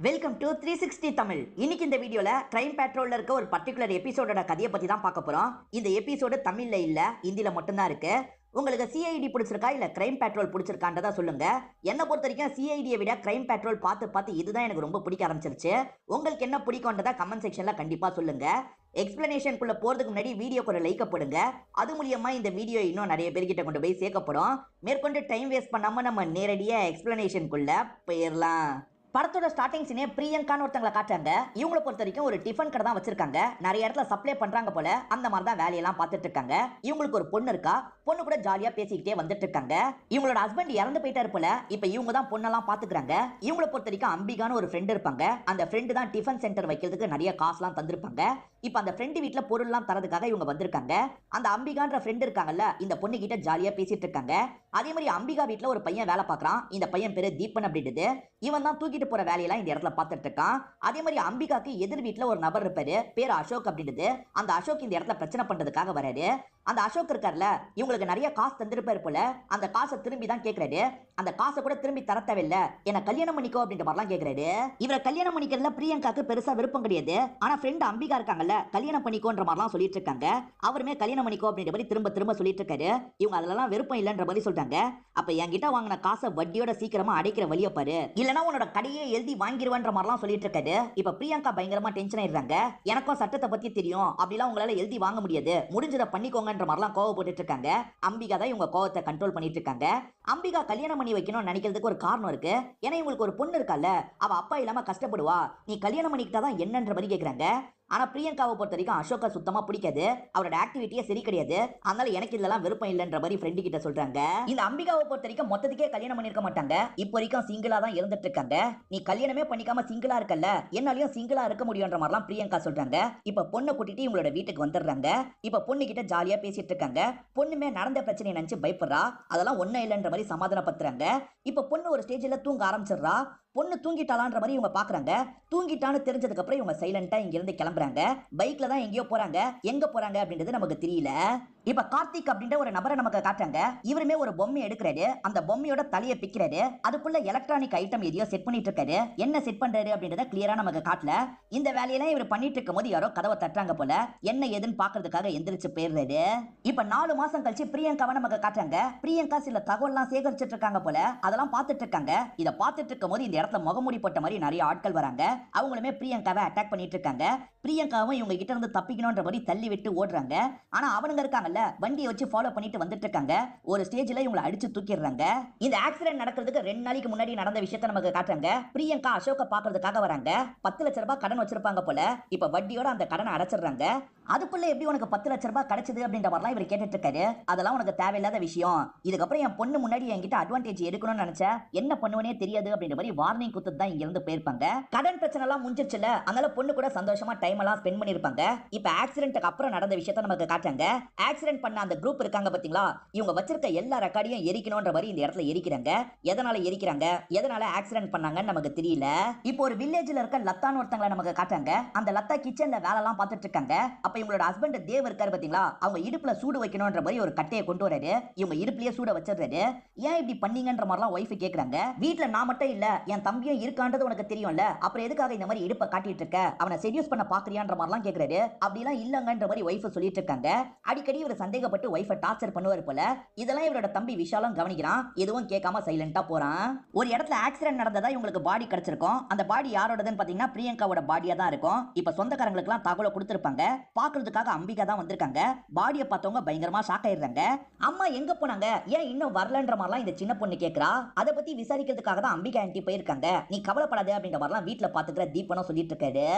Welcome to three sixty Tamil. இன்னைக்கு இந்த வீடியோல கிரைம் பேட்ரோல்ல இருக்க ஒரு பர்டிகுலர் எபிசோடோட கதையை பத்தி தான் பார்க்க போறோம். இந்த எபிசோடு தமிழ்ல இல்ல ஹிந்தில மட்டும்தான் இருக்கு. உங்களுக்கு சிஐடி பிடிச்சிருக்கா இல்ல கிரைம் பேட்ரோல் பிடிச்சிருக்கான்றதா சொல்லுங்க. என்ன பொறுத்த வரைக்கும் சிஐடியை விட கிரைம் பேட்ரோல் பார்த்து பார்த்து இதுதான் எனக்கு ரொம்ப பிடிக்க ஆரம்பிச்சிருச்சு. உங்களுக்கு என்ன பிடிக்கும்ன்றதா கமெண்ட் செக்ஷன்ல கண்டிப்பா சொல்லுங்க. எக்ஸ்பிளனேஷனுக்குள்ள போறதுக்கு முன்னாடி வீடியோக்கு ஒரு லைக்க போடுங்க. அது மூலியமா இந்த வீடியோ இன்னும் நிறைய பேர்கிட்ட கொண்டு போய் சேர்க்கப்படும். மேற்கொண்டு டைம் வேஸ்ட் பண்ணாம நம்ம நேரடியாக எக்ஸ்பிளனேஷனுக்குள்ள போயிடலாம். படத்தோட ஸ்டார்டிங் சீனே பிரியங்கான்னு ஒருத்தங்களை காட்டுறாங்க. இவங்கள பொறுத்த வரைக்கும் ஒரு டிஃபன் கடை தான் வச்சிருக்காங்க. நிறைய இடத்துல சப்ளை பண்றாங்க போல. அந்த மாதிரி தான் வேலையெல்லாம் பார்த்துட்டு இருக்காங்க. இவங்களுக்கு ஒரு பொண்ணு இருக்கா? பொண்ணு கூட ஜாலியா பேசிக்கிட்டே வந்துட்டு இருக்காங்க. இவங்களோட ஹஸ்பண்ட் இறந்து போயிட்டாரு போல. இப்ப இவங்க தான் பொண்ணெல்லாம் பாத்துக்கிறாங்க இவங்கள பொறுத்த வரைக்கும் அம்பிகான்னு ஒரு ஃப்ரெண்ட் இருப்பாங்க. அந்த ஃப்ரெண்டு தான் டிஃபன் சென்டர் வைக்கிறதுக்கு நிறைய காசுலாம் தந்திருப்பாங்க. இப்ப அந்த ஃப்ரெண்டு வீட்டில் பொருள்லாம் தரதுக்காக இவங்க வந்திருக்காங்க. அந்த அம்பிகான்ற ஃப்ரெண்ட் இருக்காங்கல்ல இந்த பொண்ணு கிட்ட ஜாலியா பேசிட்டு இருக்காங்க. அதே மாதிரி அம்பிகா வீட்டில் ஒரு பையன் வேலை பார்க்குறான் இந்த பையன் பேரு தீபன் அப்படின்றது இவன் தான் தூக்கிட்டு போற வேலையெல்லாம் இந்த இடத்துல பார்த்துட்டு இருக்கான். அதே மாதிரி அம்பிகாக்கு எதிர் வீட்டில் ஒரு நபர் இருப்பாரு. பேர் அசோக் அப்படின்றது அந்த அசோக் இந்த இடத்துல பிரச்சனை பண்றதுக்காக வராரு. அந்த அசோக் இருக்கார்ல இவங்களுக்கு நிறைய காசு தந்திருப்பாரு போல. அந்த காசை திரும்பி தான் கேக்குறாரு. அந்த காசை கூட திரும்பி தர தேவையில்ல என்ன கல்யாணம் பண்ணிக்கோ அப்படின்ற மாதிரிலாம் கேக்குறாரு. இவரை கல்யாணம் பண்ணிக்கிறதுல பிரியங்காக்கு பெருசா விருப்பம் கிடையாது. ஆனா ஃப்ரெண்ட் அம்பிகா இருக்காங்கல்ல கல்யாணம் பண்ணிக்கோன்ற மாதிரிலாம் சொல்லிட்டு இருக்காங்க. அவருமே கல்யாணம் பண்ணிக்கோ அப்படின்ற மாதிரி திரும்ப திரும்ப சொல்லிட்டு இருக்காரு. இவங்க அதெல்லாம் விருப்பம் இல்லைன்ற மாதிரி சொல்றாங்க அப்ப என்கிட்ட வாங்கின காசை வட்டியோட சீக்கிரமா அடைக்கிற வழிய பாரு. இல்லனா உன்னோட கடையே எழுதி வாங்கிடுவேன்ற மாதிரிலாம் சொல்லிட்டு இருக்காரு. இப்ப பிரியங்கா பயங்கரமா டென்ஷன் ஆயிடுறாங்க. எனக்கும் சட்டத்தை பத்தி தெரியும். அப்படிலாம் உங்களால எழுதி வாங்க முடியாது. முடிஞ்சதை பண்ணிக்கோங்க பண்ணிக்கோங்கன்ற மாதிரிலாம் கோவப்பட்டு இருக்காங்க அம்பிகா தான் இவங்க கோவத்தை கண்ட்ரோல் பண்ணிட்டு இருக்காங்க அம்பிகா கல்யாணம் பண்ணி வைக்கணும்னு நினைக்கிறதுக்கு ஒரு காரணம் இருக்கு. ஏன்னா இவங்களுக்கு ஒரு பொண்ணு இருக்கால அவ அப்பா இல்லாம கஷ்டப்படுவா. நீ கல்யாணம் பண்ணிக்கிட்டாதான் என்னன்ற மாதிரி கேக்குறாங்க. ஆனால் பிரியங்காவை பொறுத்த வரைக்கும் அசோக்கா சுத்தமாக பிடிக்காது. அவரோட ஆக்டிவிட்டியே சரி கிடையாது. அதனால எனக்கு இதெல்லாம் விருப்பம் இல்லைன்ற மாதிரி ஃப்ரெண்டு கிட்ட சொல்றாங்க. இந்த அம்பிகாவை பொறுத்த வரைக்கும் மொத்தத்துக்கே கல்யாணம் பண்ணிருக்க மாட்டாங்க. இப்போ வரைக்கும் சிங்கிளா தான் இருந்துட்டு இருக்காங்க. நீ கல்யாணமே பண்ணிக்காம சிங்கிளா இருக்கல்ல? என்னாலையும் சிங்கிளா இருக்க முடியும்ன்ற மாதிரிலாம் பிரியங்கா சொல்றாங்க. இப்ப பொண்ணை கூட்டிட்டு இவங்களோட வீட்டுக்கு வந்துடுறாங்க. இப்ப பொண்ணு கிட்ட ஜாலியா பேசிட்டு இருக்காங்க. பொண்ணுமே நடந்த பிரச்சனையை நினைச்சு பயப்படுறா. அதெல்லாம் ஒன்னும் இல்லைன்ற மாதிரி சமாதானப்படுத்துறாங்க. இப்ப பொண்ணு ஒரு ஸ்டேஜ்ல தூங்க ஆரம்பிச்சிடுறா. பொண்ணு தூங்கிட்டாளான்ற மாதிரி இவங்க பாக்குறாங்க. தூங்கிட்டான்னு தெரிஞ்சதுக்கு அப்புறம் இவங்க சைலண்டா இங்க இருந்து கிளம்புறாங்க. பைக்ல தான் எங்கேயோ போறாங்க. எங்க போறாங்க அப்படின்றது நமக்கு தெரியல. இப்ப கார்த்திக் அப்படின்ற ஒரு நபரை நமக்கு காட்டுறாங்க. இவருமே ஒரு பொம்மை எடுக்கிறாரு. அந்த பொம்மையோட தலையை பிக்கிறாரு. அதுக்குள்ள எலக்ட்ரானிக் ஐட்டம் எதையோ செட் பண்ணிட்டு இருக்காரு என்ன செட் பண்றாரு அப்படின்றத கிளியரா நமக்கு காட்டல. இந்த வேலையெல்லாம் இவர் பண்ணிட்டு இருக்கும் போது யாரோ கதவை தட்டுறாங்க போல. என்ன ஏதுன்னு பாக்குறதுக்காக எந்திரிச்சு போயிடுறாரு. இப்ப நாலு மாசம் கழிச்சு பிரியங்காவை நமக்கு காட்டுறாங்க. பிரியங்கா சில தகவல்லாம் சேகரிச்சிட்டு இருக்காங்க போல. அதெல்லாம் பார்த்துட்டு இருக்காங்க இதை பார்த்துட்டு இருக்கும் போது இந்த இடத்துல முகமூடி போட்ட மாதிரி நிறைய ஆட்கள் வராங்க. அவங்களுமே பிரியங்காவை அட்டாக் பண்ணிட்டு இருக்காங்க. பிரியங்காவும் இவங்க கிட்ட இருந்து தப்பிக்கணும்ன்ற மாதிரி தள்ளி விட்டு ஓடுறாங்க. ஆனா அவனுங்க இருக்காங்கல்ல வண்டியை வச்சு ஃபாலோ பண்ணிட்டு வந்துட்டு இருக்காங்க. ஒரு ஸ்டேஜ்ல இவங்களை அடிச்சு தூக்கிடுறாங்க. இந்த ஆக்சிடென்ட் நடக்கிறதுக்கு ரெண்டு நாளைக்கு முன்னாடி நடந்த விஷயத்த நமக்கு காட்டுறாங்க. பிரியங்கா அசோக பாக்குறதுக்காக வராங்க. பத்து லட்ச ரூபாய் கடன் வச்சிருப்பாங்க போல. இப்ப வட்டியோட அந்த கடனை அடைச்சிடுறாங்க. அதுக்குள்ள எப்படி உனக்கு பத்து லட்ச ரூபாய் கிடைச்சது அப்படின்ற மாதிரிலாம் இவர் கேட்டுட்டு இருக்காரு. அதெல்லாம் உனக்கு தேவையில்லாத விஷயம். இதுக்கப்புறம் என் பொண்ணு முன்னாடி என்கிட்ட அட்வான்டேஜ் எடுக்கணும்னு நினைச்சா என்ன பண்ணுவனே தெரியாது அப்படின்ற மாதிரி வார்னிங் கொடுத்து தான் இங்க இருந்து போயிருப்பாங்க. கடன் பிரச்சனை எல்லாம் முடிஞ்சிருச்சுல அதனால பொண்ணு கூட சந்தோஷமா டைம் எல்லாம் ஸ்பெண்ட் பண்ணிருப்பாங்க. இப்ப ஆக்சிடென்ட்க்கு அப்புறம் நடந்த விஷயத்த நமக்கு காட்டாங்க ஆக்சிடென்ட் பண்ண அந்த குரூப் இருக்காங்க பாத்தீங்களா? இவங்க வச்சிருக்க எல்லா ரெக்கார்டையும் எரிக்கணும்ன்ற மாதிரி இந்த இடத்துல எரிக்கிறாங்க. எதனால எரிக்கிறாங்க? எதனால ஆக்சிடென்ட் பண்ணாங்கன்னு நமக்கு தெரியல. இப்போ ஒரு வில்லேஜ்ல இருக்க லத்தான்னு ஒருத்தங்களை நமக்கு காட்டாங்க அந்த லத்தா கிச்சன்ல வேலை எல்லாம் பார்த்துட்டு இருக்காங்க. அப்ப இவங்களோட ஹஸ்பண்ட் தேவ் இருக்காரு பாத்தீங்களா? அவங்க இடுப்புல சூடு வைக்கணும்ன்ற மாதிரி ஒரு கட்டையை கொண்டு வராரு இவங்க இடுப்புலயே சூட வச்சிடுறாரு. ஏன் இப்படி பண்ணீங்கன்ற மாதிரிலாம் ஒய்ஃப் கேக்குறாங்க. வீட்டுல நான் மட்டும் இல்ல என் தம்பியும் இருக்கான்றது உனக்கு தெரியும்ல? அப்புறம் எதுக்காக இந்த மாதிரி இடுப்பை காட்டிட்டு இருக்க அவனை செடியூஸ் பண்ண பாக்குறியான்ற மாதிரிலாம் கேக்குறாரு. அப்படிலாம் இல்லங்கன்ற மாதிரி ஒய்ஃப் சொல்லிட்டு இருக்காங்க அடிக்கடி இவர் சந்தேகப்பட்டு ஒய்ஃபை டார்ச்சர் பண்ணுவார் போல. இதெல்லாம் இவரோட தம்பி விஷாலும் கவனிக்கிறான். எதுவும் கேட்காம சைலண்டா போறான். ஒரு இடத்துல ஆக்சிடென்ட் நடந்ததா இவங்களுக்கு பாடி கிடைச்சிருக்கும். அந்த பாடி யாரோடதுன்னு பாத்தீங்கன்னா பிரியங்காவோட பாடியா தான் இருக்கும். இப்ப சொந்தக்காரங்களுக்கு எல்லாம் தகவலை கொடுத்திருப்பாங்க. பாக்குறதுக்காக அம்பிகா தான் வந்திருக்காங்க. பாடியை பார்த்தவங்க பயங்கரமா ஷாக் ஆயிருந்தாங்க அம்மா எங்க போனாங்க? ஏன் இன்னும் வரலன்ற மாதிரிலாம் இந்த சின்ன பொண்ணு கேக்குறா? அதை பத்தி விசாரிக்கிறதுக்காக தான் அம்பிகா ஆன்டி போயிருக்காங்க. நீ கவலைப்படாத அப்படின்ற மாதிரிலாம் வீட்டில் பாத்துக்கிற தீபனும் சொல்லிட்டு இருக்காரு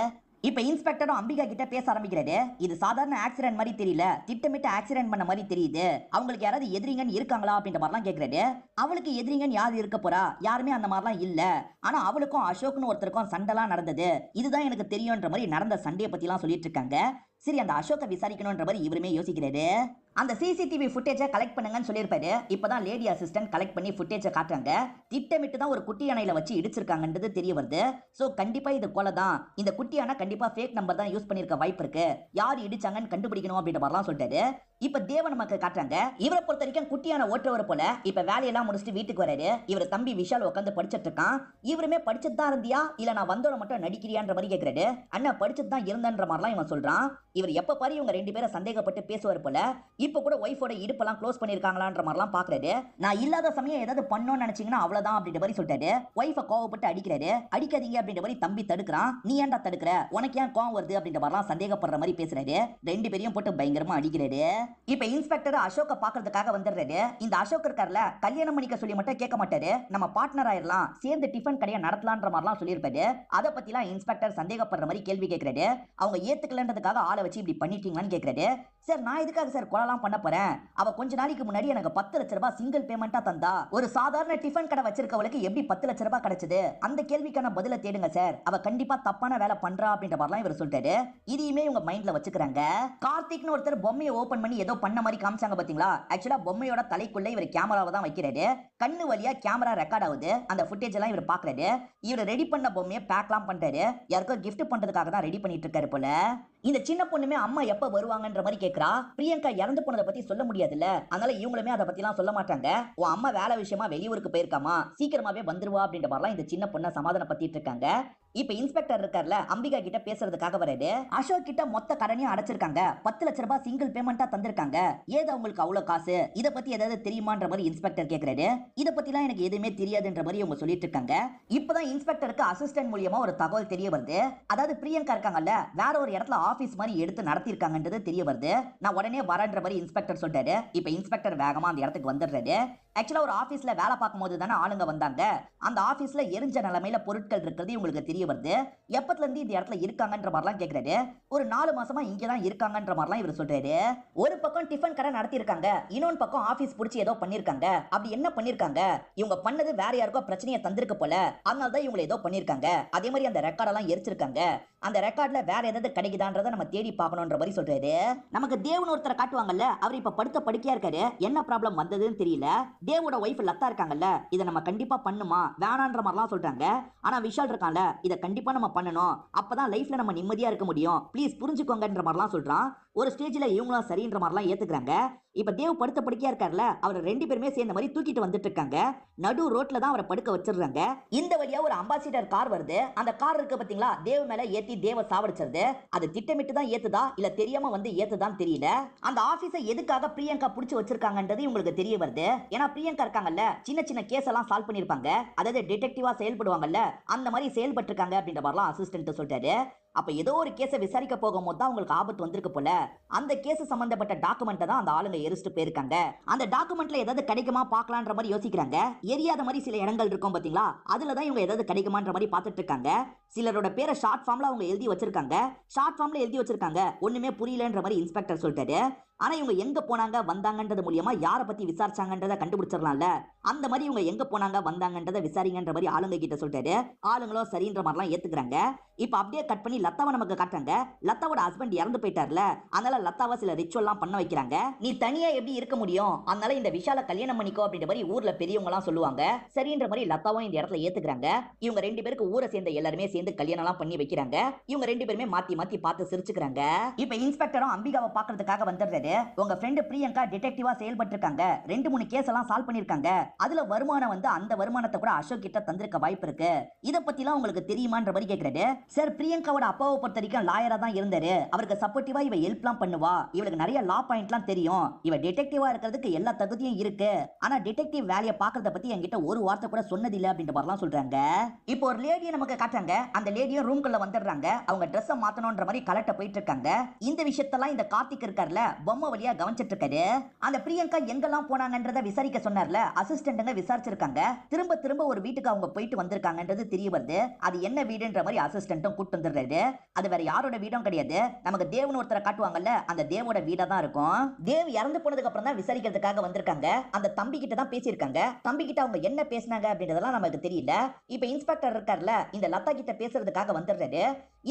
இப்ப இன்ஸ்பெக்டரும் அம்பிகா கிட்ட பேச ஆரம்பிக்கிறாரு. இது சாதாரண ஆக்சிடென்ட் மாதிரி தெரியல. திட்டமிட்டு ஆக்சிடென்ட் பண்ண மாதிரி தெரியுது. அவங்களுக்கு யாராவது எதிரிங்கன்னு இருக்காங்களா அப்படின்ற மாதிரிலாம் கேக்குறாரு. அவளுக்கு எதிரிங்கன்னு யார் இருக்க போறா? யாருமே அந்த மாதிரிலாம் இல்ல. ஆனா அவளுக்கும் அசோக்னு ஒருத்தருக்கும் சண்டைலாம் நடந்தது. இதுதான் எனக்கு தெரியும்ன்ற மாதிரி நடந்த சண்டையை பத்திலாம் சொல்லிட்டு இருக்காங்க சரி அந்த அசோக்கை விசாரிக்கணும்ன்ற மாதிரி இவருமே யோசிக்கிறாரு. அந்த சிசிடிவி ஃபுட்டேஜை கலெக்ட் பண்ணுங்கன்னு சொல்லியிருப்பாரு. இப்பதான் லேடி அசிஸ்டன்ட் கலெக்ட் பண்ணி ஃபுட்டேஜை காட்டுறாங்க. திட்டமிட்டு தான் ஒரு குட்டி யானையில வச்சு இடிச்சிருக்காங்கன்றது தெரிய வருது. ஸோ கண்டிப்பா இது கொலை தான் இந்த குட்டி யானை கண்டிப்பா ஃபேக் நம்பர் தான் யூஸ் பண்ணிருக்க வாய்ப்பு இருக்கு. யார் இடிச்சாங்கன்னு கண்டுபிடிக்கணும் அப்படின்ற மாதிரிலாம் சொல்லிட்டாரு. இப்ப தேவ நமக்கு காட்டுறாங்க. இவரை பொறுத்த வரைக்கும் குட்டியான ஓட்டுறவர் போல இப்ப வேலையெல்லாம் முடிச்சுட்டு வீட்டுக்கு வராரு. இவர் தம்பி விஷால் உட்காந்து படிச்சிட்டு இருக்கான். இவருமே படிச்சது தான் இருந்தியா? இல்ல நான் வந்தோட மட்டும் நடிக்கிறியான்ற மாதிரி கேட்கிறாரு அண்ணா படிச்சது தான் இருந்தன்ற மாதிரிலாம் இவன் சொல்றான். இவர் எப்ப பாரு இவங்க ரெண்டு பேரும் சந்தேகப்பட்டு பேசுவார் போல. இப்போ கூட ஒய்ஃபோட இடுப்பெல்லாம் க்ளோஸ் பண்ணிருக்காங்களான்ற மாதிரிலாம் பாக்குறாரு நான் இல்லாத சமயம் ஏதாவது பண்ணணும்னு நினைச்சீங்கன்னா அவ்வளவுதான் அப்படின்ற மாதிரி சொல்லிட்டாரு. ஒய்ஃபை கோவப்பட்டு அடிக்கிறாரு. அடிக்காதீங்க அப்படின்ற மாதிரி தம்பி தடுக்கிறான். நீ ஏன்டா தடுக்கிற? உனக்கு ஏன் கோவம் வருது அப்படின்ற மாதிரிலாம் சந்தேகப்படுற மாதிரி பேசுறாரு. ரெண்டு பேரையும் போட்டு பயங்கரமா அடிக்கிறாரு. இப்ப இன்ஸ்பெக்டர் அசோக பாக்குறதுக்காக வந்துடுறாரு. இந்த அசோக் இருக்கார்ல கல்யாணம் பண்ணிக்க சொல்லி மட்டும் கேட்க மாட்டாரு. நம்ம பார்ட்னர் ஆயிரலாம். சேர்ந்து டிஃபன் கடையை நடத்தலான்ற மாதிரிலாம் சொல்லியிருப்பாரு. அதை பத்திலாம் இன்ஸ்பெக்டர் சந்தேகப்படுற மாதிரி கேள்வி கேட்கிறாரு. அவங்க ஏத்துக்கலன்றதுக்காக ஆளை வச்சு இப்படி பண்ணிட்டீங்களான்னு கேட்கிறாரு. சார் நான் எதுக்காக சார் கொலலாம் பண்ண போறேன். அவ கொஞ்ச நாளைக்கு முன்னாடி எனக்கு பத்து லட்ச ரூபாய் சிங்கிள் பேமெண்டா தந்தா. ஒரு சாதாரண டிஃபன் கடை வச்சிருக்கவளுக்கு எப்படி பத்து லட்ச ரூபாய் கிடைச்சது? அந்த கேள்விக்கான பதில தேடுங்க சார் அவ கண்டிப்பா தப்பான வேலை பண்றா அப்படின்ற மாதிரிலாம் இவர் சொல்லிட்டாரு. இதையுமே உங்க மைண்ட்ல வச்சுக்கிறாங்க. கார்த்திக்னு ஒருத்தர் பொம்மையை ஓபன் பண்ணி ஏதோ பண்ண மாதிரி காமிச்சாங்க பாத்தீங்களா? ஆக்சுவலா பொம்மையோட தலைக்குள்ள இவர் கேமராவை தான் வைக்கிறாரு. கண்ணு வழியா கேமரா ரெக்கார்ட் ஆகுது. அந்த ஃபுட்டேஜ் எல்லாம் இவர் பாக்குறாரு. இவர் ரெடி பண்ண பொம்மையை பேக்லாம் பண்றாரு. யாருக்கோ கிஃப்ட் பண்றதுக்காக தான் ரெடி பண்ணிட்டு இருக்காரு போல. இந்த சின்ன பொண்ணுமே அம்மா எப்ப வருவாங்கன்ற மாதிரி கேக்குறா? பிரியங்கா இறந்து போனதை பத்தி சொல்ல முடியாதுல்ல? அதனால இவங்களுமே அதை பத்திலாம் சொல்ல மாட்டாங்க. உன் அம்மா வேலை விஷயமா வெளியூருக்கு போயிருக்காமா? சீக்கிரமாவே வந்துருவா அப்படின்ற மாதிரிலாம் இந்த சின்ன பொண்ணை சமாதானம் பத்திட்டு இருக்காங்க. இப்ப இன்ஸ்பெக்டர் இருக்கார்ல அம்பிகா கிட்ட பேசுறதுக்காக வராரு அசோக் கிட்ட மொத்த கடனையும் அடைச்சிருக்காங்க. பத்து லட்ச ரூபாய் சிங்கிள் பேமெண்டா தந்திருக்காங்க. ஏது அவங்களுக்கு அவ்வளவு காசு? இத பத்தி ஏதாவது தெரியுமான்ற மாதிரி இன்ஸ்பெக்டர் கேக்குறாரு. இத பத்திலாம் எனக்கு எதுவுமே தெரியாதுன்ற மாதிரி அவங்க சொல்லிட்டு இருக்காங்க இப்பதான் இன்ஸ்பெக்டருக்கு அசிஸ்டன்ட் மூலியமா ஒரு தகவல் தெரிய வருது. அதாவது பிரியங்கா இருக்காங்கல்ல வேற ஒரு இடத்துல ஆபீஸ் மாதிரி எடுத்து நடத்திருக்காங்கன்றது தெரிய வருது. நான் உடனே வரேன்ற மாதிரி இன்ஸ்பெக்டர் சொல்றாரு. இப்ப இன்ஸ்பெக்டர் வேகமா அந்த இடத்துக்கு வந்துடுறாரு. ஆக்சுவலா ஒரு ஆபீஸ்ல வேலை பார்க்கும்போது தானே ஆளுங்க வந்தாங்க. அந்த ஆபீஸ்ல எரிஞ்ச நிலைமையில பொருட்கள் இருக்கிறது உங்களுக்கு தெரிய வருது. எப்பத்துல இருந்து இந்த இடத்துல இருக்காங்கன்ற மாதிரிலாம் கேக்குறாரு. ஒரு நாலு மாசமா இங்க தான் இருக்காங்கன்ற மாதிரிலாம் இவர் சொல்றாரு. ஒரு பக்கம் டிஃபன் கடை நடத்தி இருக்காங்க பக்கம் ஆபீஸ் பிடிச்சி ஏதோ பண்ணிருக்காங்க அப்படி என்ன பண்ணிருக்காங்க இவங்க பண்ணது வேற யாருக்கோ பிரச்சனையை தந்திருக்க போல. அதனால தான் இவங்களை ஏதோ பண்ணிருக்காங்க அதே மாதிரி அந்த ரெக்கார்டெல்லாம் எரிச்சிருக்காங்க. அந்த ரெக்கார்ட்ல வேற ஏதாவது கிடைக்குதான்றதை நம்ம தேடி பார்க்கணுன்ற மாதிரி சொல்றாரு. நமக்கு தேவன் ஒருத்தரை காட்டுவாங்கல்ல அவர் இப்ப படுத்த படுக்கையா இருக்காரு. என்ன ப்ராப்ளம் வந்ததுன்னு தெரியல. தேவோட ஒய்ஃப் லத்தா இருக்காங்கல்ல இதை நம்ம கண்டிப்பா பண்ணுமா வேணான்ற மாதிரிலாம் சொல்றாங்க. ஆனா விஷால் இருக்கான்ல இதை கண்டிப்பா நம்ம பண்ணணும். அப்பதான் லைஃப்ல நம்ம நிம்மதியா இருக்க முடியும். ப்ளீஸ் புரிஞ்சுக்கோங்கன்ற மாதிரிலாம் சொல்றான். ஒரு ஸ்டேஜில் இவங்களாம் சரின்ற மாதிரிலாம் ஏற்றுக்கிறாங்க இப்போ தேவ் படுத்த படுக்கையா இருக்கார்ல அவர் ரெண்டு பேருமே சேர்ந்த மாதிரி தூக்கிட்டு வந்துட்டு இருக்காங்க. நடு ரோட்ல தான் அவரை படுக்க வச்சிடுறாங்க. இந்த வழியா ஒரு அம்பாசிடர் கார் வருது. அந்த கார் இருக்கு பாத்தீங்களா தேவ் மேல ஏத்தி தேவ சாவடிச்சிருது. அது திட்டமிட்டு தான் ஏத்துதா இல்ல தெரியாம வந்து ஏத்துதான் தெரியல. அந்த ஆபீஸை எதுக்காக பிரியங்கா புடிச்சு வச்சிருக்காங்கன்றது உங்களுக்கு தெரிய வருது. ஏன்னா பிரியங்கா இருக்காங்கல்ல சின்ன சின்ன கேஸ் எல்லாம் சால்வ் பண்ணிருப்பாங்க. அதாவது டிடெக்டிவா செயல்படுவாங்கல்ல அந்த மாதிரி செயல்பட்டு இருக்காங்க அப்படின்ற மாதிரிலாம் அசிஸ்டன்ட் சொல்லிட்டாரு. அப்ப ஏதோ ஒரு கேஸை விசாரிக்க போகும்போது தான் உங்களுக்கு ஆபத்து வந்திருக்கு போல. அந்த கேஸ் சம்பந்தப்பட்ட டாக்குமெண்ட்டை தான் அந்த ஆளுங்க எரிச்சிட்டு போயிருக்காங்க. அந்த டாக்குமெண்ட்ல ஏதாவது கிடைக்குமா பார்க்கலான்ற மாதிரி யோசிக்கிறாங்க. எரியாத மாதிரி சில இடங்கள் இருக்கும் பாத்தீங்களா? அதுல தான் இவங்க ஏதாவது கிடைக்குமான்ற மாதிரி பார்த்துட்டு இருக்காங்க. சிலரோட பேரை ஷார்ட் ஃபார்ம்ல அவங்க எழுதி வச்சிருக்காங்க. ஷார்ட் ஃபார்ம்ல எழுதி வச்சிருக்காங்க. ஒண்ணுமே புரியலன்ற மாதிரி இன்ஸ்பெக்டர் சொல்லிட்டாரு. ஆனா இவங்க எங்க போனாங்க வந்தாங்கன்றது மூலியமா யாரை பத்தி விசாரிச்சாங்கன்றத கண்டுபிடிச்சிடலாம்ல அந்த மாதிரி இவங்க எங்க போனாங்க வந்தாங்கன்றத விசாரிங்கன்ற மாதிரி ஆளுங்க கிட்ட சொல்லிட்டாரு. ஆளுங்களும் சரின்ற மாதிரிலாம் ஏத்துக்கிறாங்க. இப்ப அப்படியே கட் பண்ணி லத்தாவை நமக்கு காட்டுறாங்க. லத்தாவோட ஹஸ்பண்ட் இறந்து போயிட்டார்ல அதனால லத்தாவை சில ரிச்சுவல்லாம் பண்ண வைக்கிறாங்க. நீ தனியா எப்படி இருக்க முடியும்? அதனால இந்த விஷால கல்யாணம் பண்ணிக்கோ அப்படின்ற மாதிரி ஊர்ல பெரியவங்க எல்லாம் சொல்லுவாங்க. சரின்ற மாதிரி லத்தாவும் இந்த இடத்துல ஏத்துக்கிறாங்க. இவங்க ரெண்டு பேருக்கு ஊரை சேர்ந்த எல்லாருமே சேர்ந்து கல்யாணம் எல்லாம் பண்ணி வைக்கிறாங்க. இவங்க ரெண்டு பேருமே மாத்தி மாத்தி பார்த்து சிரிச்சுக்கிறாங்க. இப்ப இன்ஸ்பெக்டரும் அம்பிகாவை பாக்குறதுக்காக வந்துடுறாரு. உங்க ஃப்ரெண்டு பிரியங்கா டிடெக்டிவா செயல்பட்டு இருக்காங்க ரெண்டு மூணு கேஸ் எல்லாம் சால்வ் பண்ணிருக்காங்க. அதுல வருமானம் வந்து அந்த வருமானத்தை கூட அசோக் கிட்ட தந்திருக்க வாய்ப்பு இருக்கு. இத பத்திலாம் உங்களுக்கு தெரியுமான்ற மாதிரி கேக்குறாரு. சார் பிரியங்காவோட அப்பாவை பொறுத்த வரைக்கும் லாயரா தான் இருந்தாரு. அவருக்கு சப்போர்ட்டிவா இவ ஹெல்ப் எல்லாம் பண்ணுவா. இவளுக்கு நிறைய லா பாயிண்ட் எல்லாம் தெரியும். இவ டிடெக்டிவா இருக்கிறதுக்கு எல்லா தகுதியும் இருக்கு. ஆனா டிடெக்டிவ் வேலையை பாக்குறத பத்தி என்கிட்ட ஒரு வார்த்தை கூட சொன்னதில்லை அப்படின்ற மாதிரிலாம் சொல்றாங்க. இப்போ ஒரு லேடியை நமக்கு காட்டுறாங்க. அந்த லேடியும் ரூம்குள்ள வந்துடுறாங்க. அவங்க ட்ரெஸ்ஸை மாத்தணும்ன்ற மாதிரி கலட்ட போயிட்டு இருக்காங்க. இந்த விஷயத்தெல்லாம் இந்த கார்த்திக் இருக்கார்ல பொம்மை வழியா கவனிச்சிட்டு இருக்காரு அந்த பிரியங்கா எங்கெல்லாம் போனாங்கன்றத விசாரிக்க சொன்னார்ல அசிஸ்டன்ட்டுங்க விசாரிச்சிருக்காங்க. திரும்ப திரும்ப ஒரு வீட்டுக்கு அவங்க போயிட்டு வந்திருக்காங்கன்றது தெரிய வருது. அது என்ன வீடுன்ற மாதிரி அசிஸ்டன்ட்டும் கூட்டு வந்துடுறாரு. அது வேற யாரோட வீடும் கிடையாது. நமக்கு தேவன் ஒருத்தரை காட்டுவாங்கல்ல அந்த தேவோட வீடா தான் இருக்கும். தேவ் இறந்து போனதுக்கு அப்புறம் தான் விசாரிக்கிறதுக்காக வந்திருக்காங்க. அந்த தம்பி கிட்ட தான் பேசியிருக்காங்க. தம்பி கிட்ட அவங்க என்ன பேசினாங்க அப்படின்றதெல்லாம் நமக்கு தெரியல. இப்ப இன்ஸ்பெக்டர் இருக்கார்ல இந்த லதா கிட்ட பேசுறதுக்காக வந்துடுறாரு.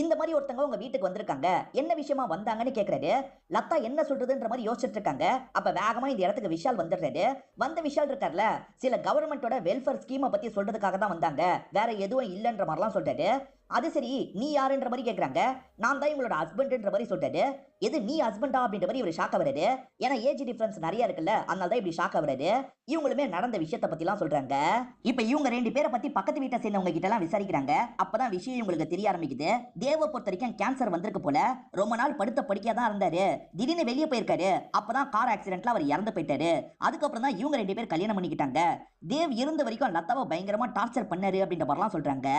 இந்த மாதிரி ஒருத்தவங்க உங்க வீட்டுக்கு வந்திருக்காங்க. என்ன விஷயமா வந்தாங்கன்னு கேக்குறாரு. லதா என்ன சொல்றது சொல்றதுன்ற மாதிரி யோசிச்சுட்டு இருக்காங்க அப்ப வேகமா இந்த இடத்துக்கு விஷால் வந்துடுறாரு வந்த விஷால் இருக்கார்ல சில கவர்மெண்டோட வெல்ஃபேர் ஸ்கீமை பத்தி சொல்றதுக்காக தான் வந்தாங்க. வேற எதுவும் இல்லைன்ற மாதிரிலாம் சொல்றாரு அது சரி நீ யாருன்ற மாதிரி கேட்குறாங்க நான் தான் இவங்களோட ஹஸ்பண்ட்ன்ற மாதிரி சொல்றாரு எது நீ ஹஸ்பண்டா அப்படின்ற மாதிரி இவர் ஷாக் ஆகுறாரு ஏன்னா ஏஜ் டிஃபரன்ஸ் நிறைய இருக்குல்ல அதனால தான் இப்படி ஷாக் ஆகுறாரு இவங்களுமே நடந்த விஷயத்தை பத்திலாம் சொல்றாங்க. இப்ப இவங்க ரெண்டு பேரை பத்தி பக்கத்து வீட்டை சேர்ந்தவங்க கிட்ட எல்லாம் விசாரிக்கிறாங்க. அப்பதான் விஷயம் இவங்களுக்கு தெரிய ஆரம்பிக்குது. தேவ பொறுத்த வரைக்கும் கேன்சர் வந்திருக்கு போல. ரொம்ப நாள் படுத்த படிக்க தான் இருந்தாரு. திடீர்னு வெளியே போயிருக்காரு. அப்பதான் கார் ஆக்சிடென்ட்ல அவர் இறந்து போயிட்டாரு. அதுக்கப்புறம் தான் இவங்க ரெண்டு பேர் கல்யாணம் பண்ணிக்கிட்டாங்க. தேவ் இருந்த வரைக்கும் லதாவை பயங்கரமா டார்ச்சர் பண்ணாரு அப்படின்ற மாதிரிலாம் சொல்றாங்க.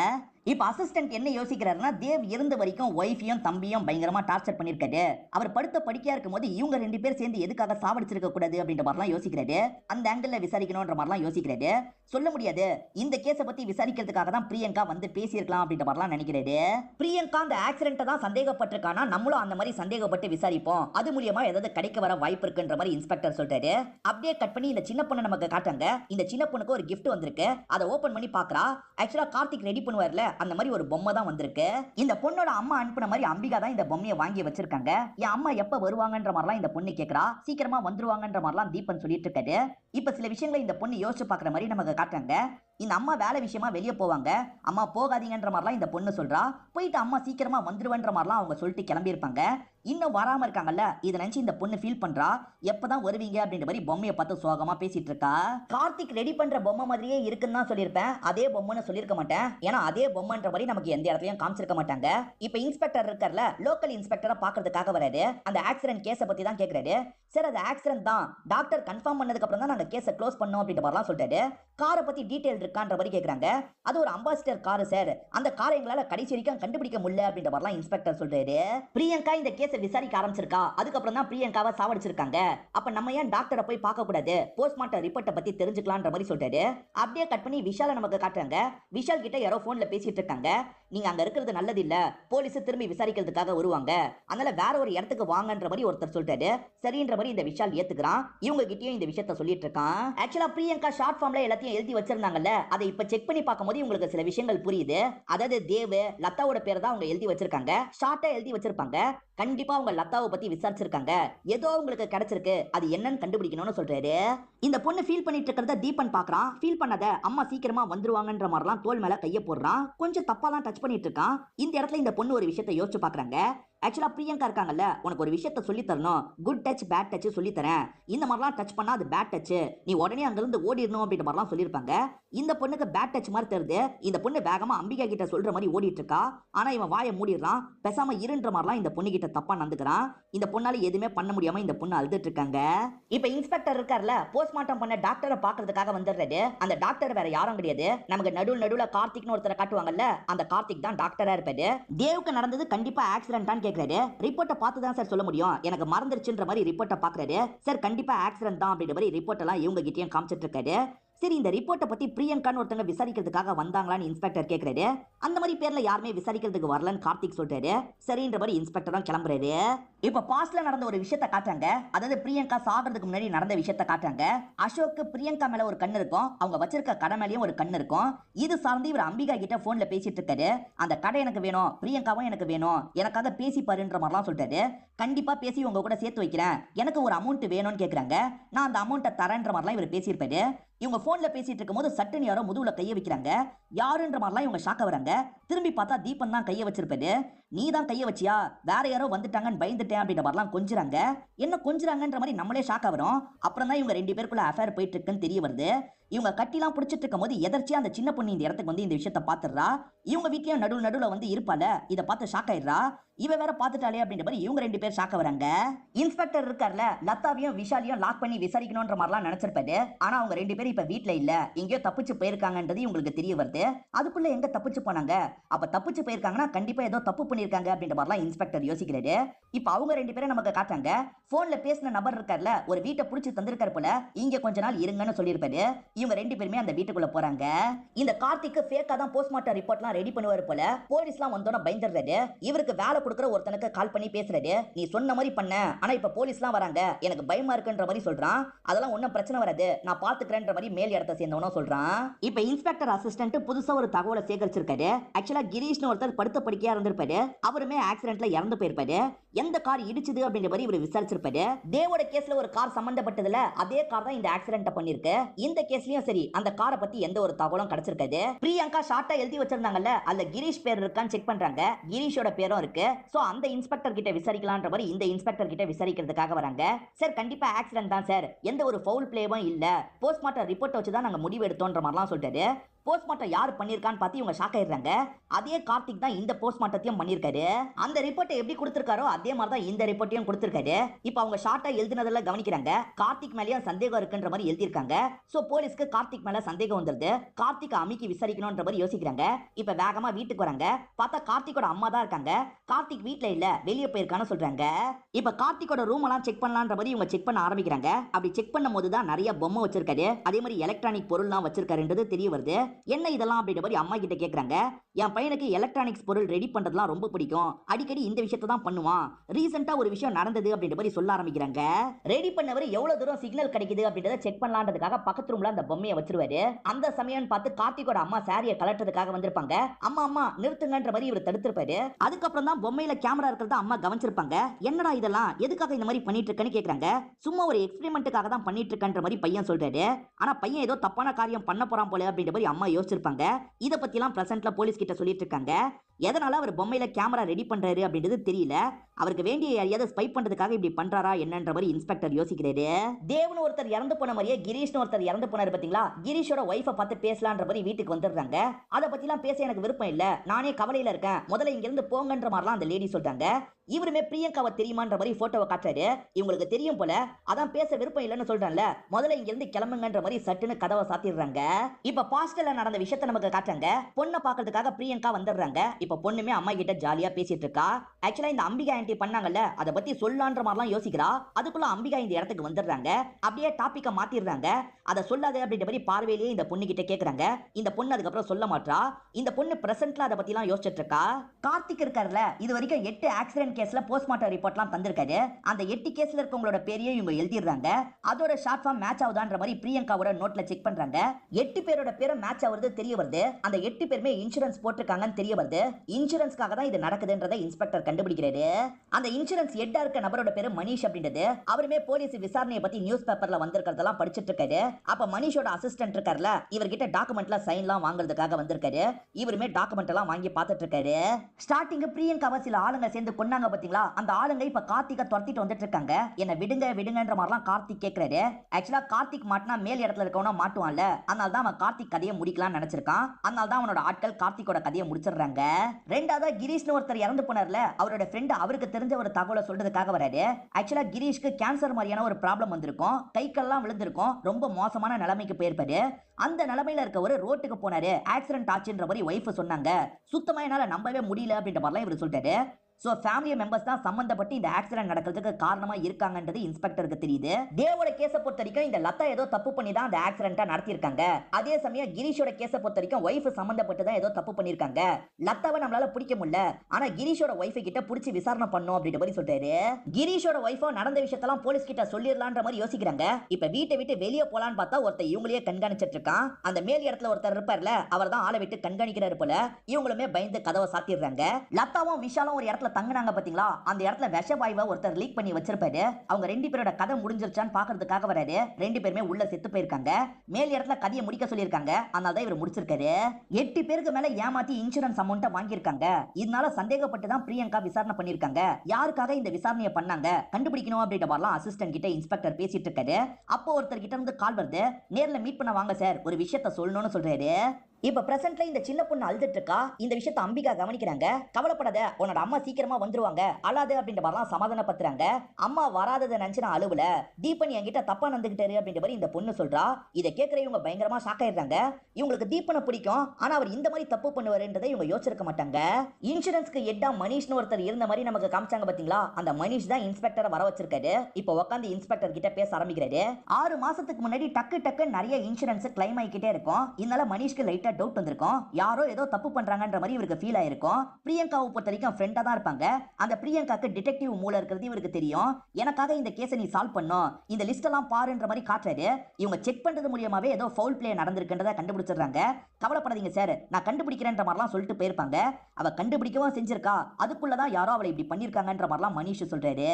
இப்ப அசிஸ்டன்ட் என்ன யோசிக்கிறாருன்னா தேவ் இருந்த வரைக்கும் ஒய்ஃபையும் தம்பியும் பயங்கரமா டார்ச்சர் பண்ணிருக்காரு. அவர் படுத்த படிக்கையா இருக்கும் போது இவங்க ரெண்டு பேர் சேர்ந்து எதுக்காக சாவடிச்சிருக்க கூடாது அப்படின்ற மாதிரிலாம் யோசிக்கிறாரு. அந்த ஆங்கிள் விசாரிக்கணும்ன்ற மாதிரிலாம் யோசிக்கிறாரு. சொல்ல முடியாது. இந்த கேஸை பத்தி விசாரிக்கிறதுக்காக தான் பிரியங்கா வந்து பேசியிருக்கலாம் அப்படின்ற மாதிரிலாம் நினைக்கிறாரு. பிரியங்கா அந்த ஆக்சிடென்ட்டை தான் சந்தேகப்பட்டிருக்கானா? நம்மளும் அந்த மாதிரி சந்தேகப்பட்டு விசாரிப்போம். அது மூலியமா ஏதாவது கிடைக்க வர வாய்ப்பு இருக்குன்ற மாதிரி இன்ஸ்பெக்டர் சொல்றாரு. அப்படியே கட் பண்ணி இந்த சின்ன பொண்ணை நமக்கு காட்டாங்க இந்த சின்ன பொண்ணுக்கு ஒரு கிஃப்ட் வந்திருக்கு. அதை ஓபன் பண்ணி பாக்குறா ஆக்சுவலா கார்த்திக் ரெடி பண்ணுவார்ல? அந்த மாதிரி ஒரு பொம்மை பொம்மை தான் வந்திருக்கு. இந்த பொண்ணோட அம்மா அனுப்புன மாதிரி அம்பிகா தான் இந்த பொம்மையை வாங்கி வச்சிருக்காங்க. என் அம்மா எப்ப வருவாங்கன்ற மாதிரிலாம் இந்த பொண்ணு கேக்குறா. சீக்கிரமா வந்துருவாங்கன்ற மாதிரிலாம் தீபன் சொல்லிட்டு இருக்காரு இப்ப சில விஷயங்களை இந்த பொண்ணு யோசிச்சு பாக்குற மாதிரி நமக்கு காட்டுறாங்க. இந்த அம்மா வேலை விஷயமா வெளியே போவாங்க. அம்மா போகாதீங்கன்ற மாதிரிலாம் இந்த பொண்ணு சொல்றா. போயிட்டு அம்மா சீக்கிரமா வந்துருவேன்ற மாதிரிலாம் அவங்க சொல்லிட்டு கிளம்பியிருப்பாங்க. இன்னும் வராம இருக்காங்கல்ல? இதை நினைச்சு இந்த பொண்ணு ஃபீல் பண்றா? எப்பதான் வருவீங்க? அப்படின்ற மாதிரி பொம்மையை பார்த்து சோகமா பேசிட்டு இருக்கா? கார்த்திக் ரெடி பண்ற பொம்மை மாதிரியே இருக்குன்னு தான் சொல்லியிருப்பேன். அதே பொம்மைன்னு சொல்லியிருக்க மாட்டேன். ஏன்னா அதே பொம்மைன்ற மாதிரி நமக்கு எந்த இடத்துலயும் காமிச்சிருக்க மாட்டாங்க. இப்ப இன்ஸ்பெக்டர் இருக்கார்ல லோக்கல் இன்ஸ்பெக்டரை பாக்குறதுக்காக வராரு. அந்த ஆக்சிடென்ட் கேஸை பத்தி தான் கேக்குறாரு. சார் அது ஆக்சிடென்ட் தான். டாக்டர் கன்ஃபார்ம் பண்ணதுக்கு அப்புறம் தான் நாங்க கேஸை க்ளோஸ் பண்ணோம் அப்படின்ற மாதிரிலாம் சொல்லிட்டாரு. காரை பத்தி டீடைல் இருக்கான்ற மாதிரி கேக்குறாங்க. அது ஒரு அம்பாசிடர் காரு சார் அந்த காரை எங்களால கடைசி வரைக்கும் கண்டுபிடிக்க முடியல அப்படின்ற மாதிரிலாம் இன்ஸ்பெக்டர் சொல்றாரு. பிரியங்கா இந்த கேஸை விசாரிக்க ஆரம்பிச்சிருக்கா? அதுக்கப்புறம் தான் பிரியங்காவை சாவடிச்சிருக்காங்க. அப்ப நம்ம ஏன் டாக்டரை போய் பார்க்க கூடாது போஸ்ட்மார்ட்டம் ரிப்போர்ட்டை பத்தி தெரிஞ்சுக்கலான்ற மாதிரி சொல்றாரு. அப்படியே கட் பண்ணி விஷால நமக்கு காட்டுறாங்க. விஷால் கிட்ட யாரோ போன்ல பேசிட்டு இருக்காங்க. நீங்க அங்க இருக்கிறது நல்லது இல்ல போலீஸ் திரும்பி விசாரிக்கிறதுக்காக வருவாங்க. அதனால வேற ஒரு இடத்துக்கு வாங்கன்ற மாதிரி ஒருத்தர் சொல்றாரு சரின்ற மாதிரி இந்த விஷால் ஏத்துக்கிறான். இவங்க கிட்டயும் இந்த விஷயத்த சொல்லிட்டு இருக்கான். ஆக்சுவலா பிரியங்கா ஷார்ட் ஃபார்ம்ல எல்லாத்தையும் எழுதி வச்சிருந்தாங்கல்ல அதை இப்ப செக் பண்ணி பார்க்கும்போது இவங்களுக்கு சில விஷயங்கள் புரியுது. அதாவது தேவ் லத்தாவோட பேர் தான் அவங்க எழுதி வச்சிருக்காங்க. ஷார்ட்டா எழுதி வச்சிருப்பாங்க. கண்டிப்பா அவங்க லத்தாவை பத்தி விசாரிச்சிருக்காங்க. ஏதோ உங்களுக்கு கிடைச்சிருக்கு. அது என்னன்னு கண்டுபிடிக்கணும்னு சொல்றாரு. இந்த பொண்ணு ஃபீல் பண்ணிட்டு இருக்கிறத தீபன் பாக்குறான். ஃபீல் பண்ணத அம்மா சீக்கிரமா வந்துருவாங்கன்ற மாதிரிலாம் தோல் மேல கைய போடுறான். கொஞ்சம் தப்பா தான் சர்ச் பண்ணிட்டு இருக்கான். இந்த இடத்துல இந்த பொண்ணு ஒரு விஷயத்தை யோசிச்சு பாக்குறாங்க ஆக்சுவலா பிரியங்கா இருக்காங்கல்ல உனக்கு ஒரு விஷயத்த சொல்லி தரணும். குட் டச் பேட் டச் சொல்லி தரேன். இந்த மாதிரிலாம் டச் பண்ணா அது பேட் டச் நீ உடனே அங்கிருந்து ஓடிடணும் அப்படின்ற மாதிரிலாம் சொல்லியிருப்பாங்க. இந்த பொண்ணுக்கு பேட் டச் மாதிரி தெரியுது. இந்த பொண்ணு வேகமா அம்பிகா கிட்ட சொல்ற மாதிரி ஓடிட்டு இருக்கா ஆனா இவன் வாயை மூடிடுறான். பேசாமல் இருன்ற மாதிரிலாம் இந்த பொண்ணு கிட்ட தப்பா நடந்துக்கிறான். இந்த பொண்ணால எதுவுமே பண்ண முடியாம இந்த பொண்ணு அழுதுட்டு இருக்காங்க இப்ப இன்ஸ்பெக்டர் இருக்கார்ல போஸ்ட்மார்ட்டம் பண்ண டாக்டரை பாக்குறதுக்காக வந்துடுறாரு அந்த டாக்டர் வேற யாரும் கிடையாது. நமக்கு நடுவில் நடுவில் கார்த்திக்னு ஒருத்தரை காட்டுவாங்கல்ல அந்த கார்த்திக் தான் டாக்டராக இருப்பாரு. தேவுக்கு நடந்தது கண்டிப்பாக ஆக்சிடென்ட் கேக்குறாரு. ரிப்போர்ட்டை பார்த்து தான் சார் சொல்ல முடியும். எனக்கு மறந்துருச்சுன்ற மாதிரி ரிப்போர்ட்டை பாக்குறாரு சார் கண்டிப்பா ஆக்சிடென்ட் தான் அப்படின்ற மாதிரி ரிப்போர்ட் எல்லாம் இவங்க கிட்டயும் காமிச்சிட்டு இருக்காரு. சரி இந்த ரிப்போர்ட்டை பத்தி பிரியங்கான்னு ஒருத்தங்க விசாரிக்கிறதுக்காக வந்தாங்களான்னு இன்ஸ்பெக்டர் கேக்குறாரு. அந்த மாதிரி பேர்ல யாருமே விசாரிக்கிறதுக்கு வரலன்னு கார்த்திக் சொல்றாரு. சரின்ற மாதிரி இன்ஸ்பெக்டரும் கிளம்புறாரு. இப்ப பாஸ்ட்ல நடந்த ஒரு விஷயத்த காட்டாங்க அதாவது பிரியங்கா சாகிறதுக்கு முன்னாடி நடந்த விஷயத்த காட்டாங்க அசோக்கு பிரியங்கா மேல ஒரு கண்ணு இருக்கும். அவங்க வச்சிருக்க கடை மேலயும் ஒரு கண்ணு இருக்கும். இது சார்ந்து இவர் அம்பிகா கிட்ட போன்ல பேசிட்டு இருக்காரு. அந்த கடை எனக்கு வேணும் பிரியங்காவும் எனக்கு வேணும். எனக்காக பேசி பாருன்ற மாதிரிலாம் சொல்றாரு. கண்டிப்பா பேசி உங்க கூட சேர்த்து வைக்கிறேன். எனக்கு ஒரு அமௌண்ட் வேணும்னு கேக்குறாங்க. நான் அந்த அமௌண்ட்டை தரேன்ற மாதிரிலாம் இவர் பேசியிருப்பாரு. இவங்க போன்ல பேசிட்டு இருக்கும்போது சட்டுன்னு யாரோ முதுகுல கைய வைக்கிறாங்க. யாருன்ற மாதிரிலாம் இவங்க ஷாக்க வராங்க. திரும்பி பார்த்தா தீபன் தான் கைய வச்சிருப்பாரு. நீ தான் கையை வச்சியா? வேற யாரோ வந்துட்டாங்கன்னு பயந்துட்டேன் அப்படின்ற மாதிரிலாம் கொஞ்சுறாங்க. என்ன கொஞ்சிறாங்கன்ற மாதிரி நம்மளே ஷாக் வரும். அப்புறம் தான் இவங்க ரெண்டு பேருக்குள்ள அஃபேர் போயிட்டு இருக்குன்னு தெரிய வருது. இவங்க கட்டிலாம் பிடிச்சிட்டு இருக்கும் போது எதர்ச்சியா அந்த சின்ன பொண்ணு இந்த இடத்துக்கு வந்து இந்த விஷயத்த பாத்துறா இவங்க வீட்லயும் நடுவு நடுவுல வந்து இருப்பால இத பார்த்து ஷாக் ஆயிடுறா? இவ வேற பாத்துட்டாலே அப்படின்ற மாதிரி இவங்க ரெண்டு பேர் ஷாக்க வராங்க. இன்ஸ்பெக்டர் இருக்கார்ல லத்தாவையும் விஷாலையும் லாக் பண்ணி விசாரிக்கணும்ன்ற மாதிரிலாம் நினைச்சிருப்பாரு. ஆனா அவங்க ரெண்டு பேரும் இப்ப வீட்ல இல்ல. எங்கேயோ தப்பிச்சு போயிருக்காங்கன்றது இவங்களுக்கு தெரிய வருது. அதுக்குள்ள எங்க தப்பிச்சு போனாங்க? அப்ப தப்பிச்சு போயிருக்காங்கன்னா கண்டிப்பா ஏதோ தப்பு பண்ணிருக்காங்க அப்படின்ற மாதிரிலாம் இன்ஸ்பெக்டர் யோசிக்கிறாரு. இப்ப அவங்க ரெண்டு பேரும் நமக்கு காட்டாங்க போன்ல பேசின நபர் இருக்கார்ல ஒரு வீட்டை புடிச்சு தந்திருக்காரு போல இங்க கொஞ்ச நாள் இருங்கன்னு சொல்லியிருப்பாரு. இவங்க ரெண்டு பேருமே அந்த வீட்டுக்குள்ள போறாங்க. இந்த கார்த்திக்கு ஃபேக்கா தான் போஸ்ட்மார்ட்டம் ரிப்போர்ட்லாம் ரெடி பண்ணுவாரு போல போலீஸ்லாம் வந்தோட பயந்துடுறாரு. இவருக்கு வேலை கொடுக்குற ஒருத்தனுக்கு கால் பண்ணி பேசுறாரு. நீ சொன்ன மாதிரி பண்ண ஆனா இப்ப போலீஸ்லாம் வராங்க. எனக்கு பயமா இருக்குன்ற மாதிரி சொல்றான். அதெல்லாம் ஒன்றும் பிரச்சனை வராது. நான் பாத்துக்கிறேன்ற மாதிரி மேல் இடத்த சேர்ந்தவனும் சொல்றான். இப்ப இன்ஸ்பெக்டர் அசிஸ்டன்ட் புதுசா ஒரு தகவலை சேகரிச்சிருக்காரு. ஆக்சுவலா கிரீஷ்னு ஒருத்தர் படுத்த படிக்கையா இருந்திருப்பாரு. அவருமே ஆக்சிடென்ட்ல இறந்து போயிருப்பாரு. எந்த கார் இடிச்சது அப்படின்ற மாதிரி இவர் விசாரிச்சிருப்பாரு. தேவோட கேஸ்ல ஒரு கார் சம்பந்தப்பட்டதுல அதே கார் தான் இந்த ஆக்சிடென்ட் பண்ணிருக்கு இந்த கேஸ்லயும் சரி அந்த காரை பத்தி எந்த ஒரு தகவலும் கிடைச்சிருக்காது. பிரியங்கா ஷார்ட்டா எழுதி வச்சிருந்தாங்கல்ல அதுல கிரீஷ் பேர் இருக்கான்னு செக் பண்றாங்க. கிரீஷோட பேரும் இருக்கு. சோ அந்த இன்ஸ்பெக்டர் கிட்ட விசாரிக்கலான்ற மாதிரி இந்த இன்ஸ்பெக்டர் கிட்ட விசாரிக்கிறதுக்காக வராங்க. சார் கண்டிப்பா ஆக்சிடென்ட் தான் சார் எந்த ஒரு ஃபவுல் பிளேவும் இல்ல. போஸ்ட்மார்ட்டம் ரிப்போர்ட் வச்சு தான் நாங்க முடிவு எடுத்தோன்ற மாதிரிலாம் சொல்லிட்டாரு. போஸ்ட்மார்ட்டம் யார் பண்ணியிருக்கான்னு பார்த்து இவங்க ஷாக் ஆயிடுறாங்க. அதே கார்த்திக் தான் இந்த போஸ்ட்மார்ட்டத்தையும் பண்ணியிருக்காரு அந்த ரிப்போர்ட்டை எப்படி கொடுத்துருக்காரோ அதே மாதிரி தான் இந்த ரிப்போர்ட்டையும் கொடுத்துருக்காரு. இப்போ அவங்க ஷார்ட்டா எழுதுனதெல்லாம் கவனிக்கிறாங்க. கார்த்திக் மேலேயும் சந்தேகம் இருக்குன்ற மாதிரி எழுதியிருக்காங்க. ஸோ போலீஸ்க்கு கார்த்திக் மேல சந்தேகம் வந்துருது. கார்த்திக் அமிக்கி விசாரிக்கணும்ன்ற மாதிரி யோசிக்கிறாங்க. இப்போ வேகமா வீட்டுக்கு வராங்க. பார்த்தா கார்த்திகோட அம்மா தான் இருக்காங்க. கார்த்திக் வீட்டில் இல்ல வெளியே போயிருக்கான்னு சொல்றாங்க. இப்போ கார்த்திகோட ரூம் எல்லாம் செக் பண்ணலான்ற மாதிரி இவங்க செக் பண்ண ஆரம்பிக்கிறாங்க. அப்படி செக் பண்ணும் போது தான் நிறைய பொம்மை வச்சிருக்காரு. அதே மாதிரி எலக்ட்ரானிக் பொருள்லாம் வச்சிருக்காருன்றது தெரிய வருது. என்ன இதெல்லாம் அப்படின்ற மாதிரி அம்மா கிட்ட கேட்குறாங்க என் பையனுக்கு எலக்ட்ரானிக்ஸ் பொருள் ரெடி பண்ணுறதுலாம் ரொம்ப பிடிக்கும். அடிக்கடி இந்த விஷயத்தை தான் பண்ணுவான். ரீசெண்டாக ஒரு விஷயம் நடந்தது அப்படின்ற மாதிரி சொல்ல ஆரம்பிக்கிறாங்க. ரெடி பண்ணவர் எவ்வளவு தூரம் சிக்னல் கிடைக்குது அப்படின்றத செக் பண்ணலான்றதுக்காக பக்கத்து ரூம்ல அந்த பொம்மையை வச்சிருவாரு. அந்த சமயம் பார்த்து கார்த்திகோட அம்மா சாரியை கலட்டுறதுக்காக வந்திருப்பாங்க. அம்மா அம்மா நிறுத்துங்கன்ற மாதிரி இவர் தடுத்திருப்பாரு. அதுக்கப்புறம் தான் பொம்மையில கேமரா இருக்கிறத அம்மா கவனிச்சிருப்பாங்க. என்னடா இதெல்லாம்? எதுக்காக இந்த மாதிரி பண்ணிட்டு இருக்கேன்னு கேட்கறாங்க சும்மா ஒரு எக்ஸ்பெரிமெண்ட்டுக்காக தான் பண்ணிட்டு இருக்கன்ற மாதிரி பையன் சொல்றாரு. ஆனா பையன் ஏதோ தப்பான காரியம் பண்ண போறான் போல அப்படின்ற மாதிரி அம்மா யோசிச்சிருப்பாங்க. இத பற்றிலாம் ப்ரெசென்ட்டில் போலீஸ் கிட்ட சொல்லிட்டு இருக்காங்க. எதனால அவர் பொம்மையில கேமரா ரெடி பண்றாரு அப்படின்றது தெரியல. அவருக்கு வேண்டிய யாரையாவது ஸ்பை பண்றதுக்காக இப்படி பண்றாரா என்னன்ற மாதிரி இன்ஸ்பெக்டர் யோசிக்கிறாரு. தேவன் ஒருத்தர் இறந்து போன மாதிரியே கிரீஷ்னு ஒருத்தர் இறந்து போனாரு பாத்தீங்களா? கிரீஷோட ஒய்ஃபை பார்த்து பேசலான்ற மாதிரி வீட்டுக்கு வந்துடுறாங்க. அதை பற்றிலாம் பேச எனக்கு விருப்பம் இல்ல. நானே கவலையில இருக்கேன். முதல்ல இங்க இருந்து போங்கன்ற மாதிரிலாம் அந்த லேடி சொல்றாங்க. இவருமே பிரியங்காவை தெரியுமான்ற மாதிரி போட்டோவை காட்டுறாரு. இவங்களுக்கு தெரியும் போல. அதான் பேச விருப்பம் இல்லைன்னு சொல்றான்ல. முதல்ல இங்க இருந்து கிளம்புங்கன்ற மாதிரி சட்டுன்னு கதவை சாத்திடுறாங்க. இப்ப பாஸ்டல்ல நடந்த விஷயத்த நமக்கு காட்டுறாங்க. பொண்ணை பாக்குறதுக்காக பிரியங்கா வந்துடுறாங்க. இப்ப பொண்ணுமே அம்மா கிட்ட ஜாலியா பேசிட்டு இருக்கா? ஆக்சுவலா இந்த அம்பிகா ஆண்டி பண்ணாங்கல்ல அதை பத்தி சொல்லான்ற மாதிரிலாம் யோசிக்கிறா. அதுக்குள்ள அம்பிகா இந்த இடத்துக்கு வந்துடுறாங்க. அப்படியே டாபிக்க மாத்திடுறாங்க. அதை சொல்லாத அப்படின்ற மாதிரி பார்வையிலேயே இந்த பொண்ணு கிட்ட கேக்குறாங்க. இந்த பொண்ணு அதுக்கப்புறம் சொல்ல மாட்டா இந்த பொண்ணு பிரசன்ட்ல அதை பத்திலாம் யோசிச்சுட்டு இருக்கா? கார்த்திக் இருக்காருல இது வரைக்கும் எட்டு ஆக்சிடென்ட் கேஸ்ல போஸ்ட்மார்ட்டம் ரிப்போர்ட்லாம் தந்திருக்காரு. அந்த எட்டு கேஸ்ல இருக்கவங்களோட பேரையும் இவங்க எழுதிடுறாங்க. அதோட ஷார்ட் ஃபார்ம் மேட்ச் ஆகுதான்ற மாதிரி பிரியங்காவோட நோட்ல செக் பண்றாங்க. எட்டு பேரோட பேரும் மேட்ச் ஆகுறது தெரிய வருது. அந்த எட்டு பேருமே இன்சூரன்ஸ் போட்டிருக்காங்கன்னு தெரிய வருது. இன்சூரன்ஸ்க்காக தான் இது நடக்குதுன்றதை இன்ஸ்பெக்டர் கண்டுபிடிக்கிறாரு. அந்த இன்சூரன்ஸ் ஹெட்டா இருக்க நபரோட பேரு மணிஷ் அப்படின்றது. அவருமே போலீஸ் விசாரணையை பத்தி நியூஸ் பேப்பர்ல வந்திருக்கிறதெல்லாம் படிச்சிட்டு இருக்காரு அப்ப மணிஷோட அசிஸ்டன்ட் இருக்காருல இவர்கிட்ட டாக்குமெண்ட்ல சைன்லாம் வாங்குறதுக்காக வந்திருக்காரு. இவருமே டாக்குமெண்ட் எல்லாம் வாங்கி பார்த்துட்டு இருக்காரு ஸ்டார்டிங் பிரியங்காவை சில ஆளுங்க சேர்ந்து கொண்டாங்க பாத்தீங்களா? அந்த ஆளுங்க இப்ப கார்த்திகை துரத்திட்டு வந்துட்டு இருக்காங்க என்ன விடுங்க விடுங்கன்ற மாதிரிலாம் கார்த்திக் கேட்கிறாரு ஆக்சுவலா கார்த்திக் மாட்டினா மேல் இடத்துல இருக்கவனா மாட்டுவான்ல. அதனால தான் அவன் கார்த்திக் கதையை முடிக்கலாம்னு நினைச்சிருக்கான். அதனால தான் அவனோட ஆட்கள் கார்த்திகோட கதையை முடிச்சிடுறாங்க. ரெண்டாவதா கிரீஷ்னு ஒருத்தர் இறந்து போனார்ல அவரோட ஃப்ரெண்ட் அவருக்கு தெரிஞ்ச ஒரு தகவலை சொல்றதுக்காக வராரு. ஆக்சுவலா கிரீஷ்க்கு கேன்சர் மாதிரியான ஒரு ப்ராப்ளம் வந்திருக்கும். கைக்கெல்லாம் விழுந்திருக்கும். ரொம்ப மோசமான நிலைமைக்கு போயிருப்பாரு. அந்த நிலைமையில இருக்க ஒரு ரோட்டுக்கு போனாரு. ஆக்சிடென்ட் ஆச்சுன்ற மாதிரி ஒய்ஃப் சொன்னாங்க. சுத்தமா என்னால நம்பவே முடியல அப்படின்ற மாதிரிலாம் இவர் சொல்லிட்டாரு. சோ ஃபேமிலி மெம்பர்ஸ் தான் சம்மந்தப்பட்டு இந்த ஆக்சிடென்ட் நடக்கிறதுக்கு காரணமா இருக்காங்கன்றது இன்ஸ்பெக்டருக்கு தெரியுது. தேவோட கேஸை பொறுத்த வரைக்கும் இந்த லதா ஏதோ தப்பு பண்ணி தான் அந்த ஆக்சிடென்ட்டாக நடத்தியிருக்காங்க. அதே சமயம் கிரீஷோட கேஸை பொறுத்த வரைக்கும் ஒய்ஃப் சம்மந்தப்பட்டு தான் ஏதோ தப்பு பண்ணியிருக்காங்க. லத்தாவை நம்மளால பிடிக்க முடியல. ஆனா கிரீஷோட ஒய்ஃபை கிட்ட பிடிச்சி விசாரணை பண்ணும் அப்படின்ற மாதிரி சொல்றாரு. கிரீஷோட ஒய்ஃபோ நடந்த விஷயத்தெல்லாம் போலீஸ் கிட்ட சொல்லிடலான்ற மாதிரி யோசிக்கிறாங்க. இப்ப வீட்டை விட்டு வெளியே போலான்னு பார்த்தா ஒருத்தர் இவங்களையே கண்காணிச்சிட்டு இருக்கான். அந்த மேல் இடத்துல ஒருத்தர் இருப்பார்ல அவர் தான் ஆளை விட்டு கண்காணிக்கிறாரு போல. இவங்களுமே பயந்து கதவை சாத்திடுறாங்க. லத்தாவும் விஷாலும் ஒரு இடத்துல இடத்துல தங்குனாங்க பாத்தீங்களா? அந்த இடத்துல விஷ ஒருத்தர் லீக் பண்ணி வச்சிருப்பாரு. அவங்க ரெண்டு பேரோட கதை முடிஞ்சிருச்சான்னு பாக்குறதுக்காக வராரு. ரெண்டு பேருமே உள்ள செத்து போயிருக்காங்க. மேல் இடத்துல கதையை முடிக்க சொல்லியிருக்காங்க. அதனால தான் இவர் முடிச்சிருக்காரு. எட்டு பேருக்கு மேல ஏமாத்தி இன்சூரன்ஸ் அமௌண்ட்டை வாங்கியிருக்காங்க. இதனால சந்தேகப்பட்டு தான் பிரியங்கா விசாரணை பண்ணியிருக்காங்க. யாருக்காக இந்த விசாரணையை பண்ணாங்க? கண்டுபிடிக்கணும் அப்படின்ற மாதிரிலாம் அசிஸ்டன்ட் கிட்ட இன்ஸ்பெக்டர் பேசிட்டு இருக்காரு. அப்போ ஒருத்தர் கிட்ட இருந்து கால் வருது. நேர்ல மீட் பண்ண வாங்க சார் ஒரு விஷயத்த சொல்லணும்னு சொல்றாரு. இப்ப பிரசன்ட்ல இந்த சின்ன பொண்ணு அழுதுட்டு இருக்கா இந்த விஷயத்த அம்பிகா கவனிக்கிறாங்க. கவலைப்படாத உன்னோட அம்மா சீக்கிரமா வந்துருவாங்க. அழாது அப்படின்ற மாதிரிலாம் சமாதானப்படுத்துறாங்க. அம்மா வராததை நினைச்சு நான் அழுவல. தீபன் என்கிட்ட தப்பா நடந்துகிட்டாரு அப்படின்ற மாதிரி இந்த பொண்ணு சொல்றா. இதை கேட்கிற இவங்க பயங்கரமா ஷாக் ஆயிடுறாங்க. இவங்களுக்கு தீபனை பிடிக்கும். ஆனா அவர் இந்த மாதிரி தப்பு பண்ணுவாருன்றதை இவங்க யோசிச்சிருக்க மாட்டாங்க. இன்சூரன்ஸ்க்கு எட்டா மனிஷ்னு ஒருத்தர் இருந்த மாதிரி நமக்கு காமிச்சாங்க பாத்தீங்களா? அந்த மனிஷ் தான் இன்ஸ்பெக்டரை வர வச்சிருக்காரு. இப்ப உட்காந்து இன்ஸ்பெக்டர் கிட்ட பேச ஆரம்பிக்கிறாரு. ஆறு மாசத்துக்கு முன்னாடி டக்கு டக்கு நிறைய இன்சூரன்ஸ் கிளைம் ஆகிக்கிட்டே இருக்கும். இதனால மனிஷ்க்கு லைட் லைட்டா டவுட் வந்திருக்கும். யாரோ ஏதோ தப்பு பண்றாங்கன்ற மாதிரி இவருக்கு ஃபீல் ஆயிருக்கும். பிரியங்காவை பொறுத்த வரைக்கும் ஃப்ரெண்டா தான் இருப்பாங்க. அந்த பிரியங்காக்கு டிடெக்டிவ் மூளை இருக்கிறது இவருக்கு தெரியும். எனக்காக இந்த கேஸை நீ சால்வ் பண்ணும். இந்த லிஸ்ட் எல்லாம் பாருன்ற மாதிரி காட்டுறாரு. இவங்க செக் பண்றது மூலியமாவே ஏதோ ஃபவுல் பிளே நடந்திருக்குன்றத கண்டுபிடிச்சிடுறாங்க. கவலைப்படாதீங்க சார் நான் கண்டுபிடிக்கிறேன்ற மாதிரிலாம் சொல்லிட்டு போயிருப்பாங்க. அவ கண்டுபிடிக்கவும் செஞ்சிருக்கா. அதுக்குள்ளதான் யாரோ அவளை இப்படி பண்ணிருக்காங்கன்ற மாதிரிலாம் மனிஷ் சொல்றாரு.